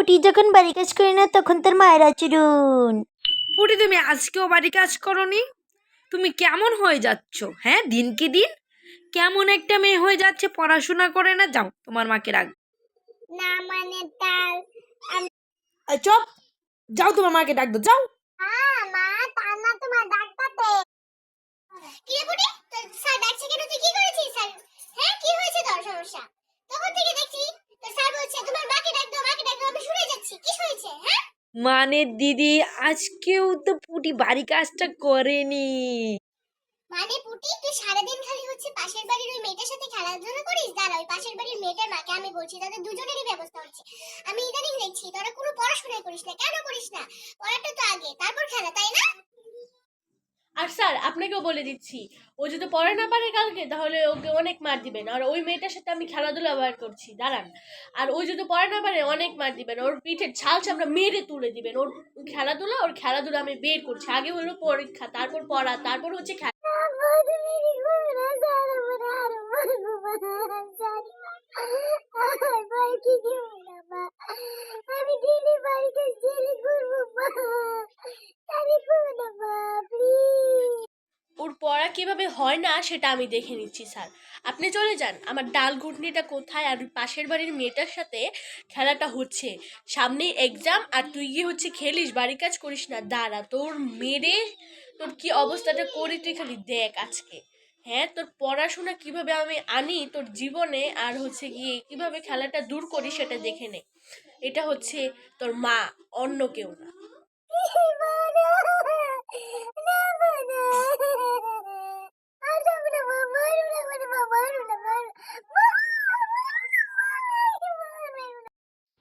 পুটি যখন বাড়ি কাজ করে না তখন তার মায়ের আচরণ। পুটি তুমি আজকেও বাড়ি কাজ করনি? তুমি কেমন হয়ে যাচ্ছ? হ্যাঁ দিনকে দিন? কেমন একটা মেয়ে হয়ে যাচ্ছে পড়াশোনা করে না? যাও তোমার মাকে রাখ। না মানে তার চপ! যাও তোমার মাকে ডাক দাও যাও। মা তার না তোমার ডাক্তারতে কি রে বুড়ি স্যার ডাকছে কেন? তুই কি করেছিস? স্যার হ্যাঁ কি হয়েছে তোর সমস্যা? তখন থেকে দেখছি তোর স্যার বলছে তোমার মাকে ডাক দাও মাকে ডাক দাও আমি শুনে যাচ্ছি কি হয়েছে হ্যাঁ মানে দিদি, আজকেও তো পুটি বাড়ি কাজটা করেনি। মানে পুটি, তুই সারাদিন খালি হচ্ছে পাশের বাড়ির ওই মেয়েটার সাথে খেলাধুলা করিস? দাঁড়া, ওই পাশের বাড়ির মেয়েটার মাকে আমি বলছি, তাদের দুজনেরই ব্যবস্থা হচ্ছে। আমি ইদানিং দেখছি, তোরা কোনো পড়াশোনাই করিস না, কেন করিস না? পড়াটা তো আগে, তারপর খেলা, তাই না? আর স্যার, আপনাকেও বলে দিচ্ছি, ও যদি পড়ে না পারে কালকে, তাহলে ওকে অনেক মার দিবেন। আর ওই মেয়েটার সাথে আমি খেলাধুলা বার করছি, দাঁড়ান। আর ও যদি পড়ে না পারে, অনেক মার দিবেন। ওর পিঠের ছাল চামড়া মেরে তুলে দিবেন। ওর খেলাধুলা ওর খেলাধুলা আমি বের করছি। আগে হলো পরীক্ষা, তারপর পড়া, তারপর হচ্ছে খেলা। আমি কাজ জেলে করব মা আমি করব না মা প্লিজ ওর পড়া কীভাবে হয় না সেটা আমি দেখে নিচ্ছি, স্যার। আপনি চলে যান। আমার ডাল ঘুটনিটা কোথায় আর পাশের বাড়ির মেয়েটার সাথে খেলাটা হচ্ছে। সামনে এক্সাম আর তুই গিয়ে হচ্ছে খেলিস বাড়ি কাজ করিস না। দাঁড়া, তোর মেরে তোর কি অবস্থাটা করি তুই খালি দেখ আজকে। হ্যাঁ তোর পড়াশোনা কীভাবে আমি আনি, তোর জীবনে আর হচ্ছে গিয়ে কীভাবে খেলাটা দূর করি সেটা দেখে নে। এটা হচ্ছে তোর মা, অন্য কেউ না।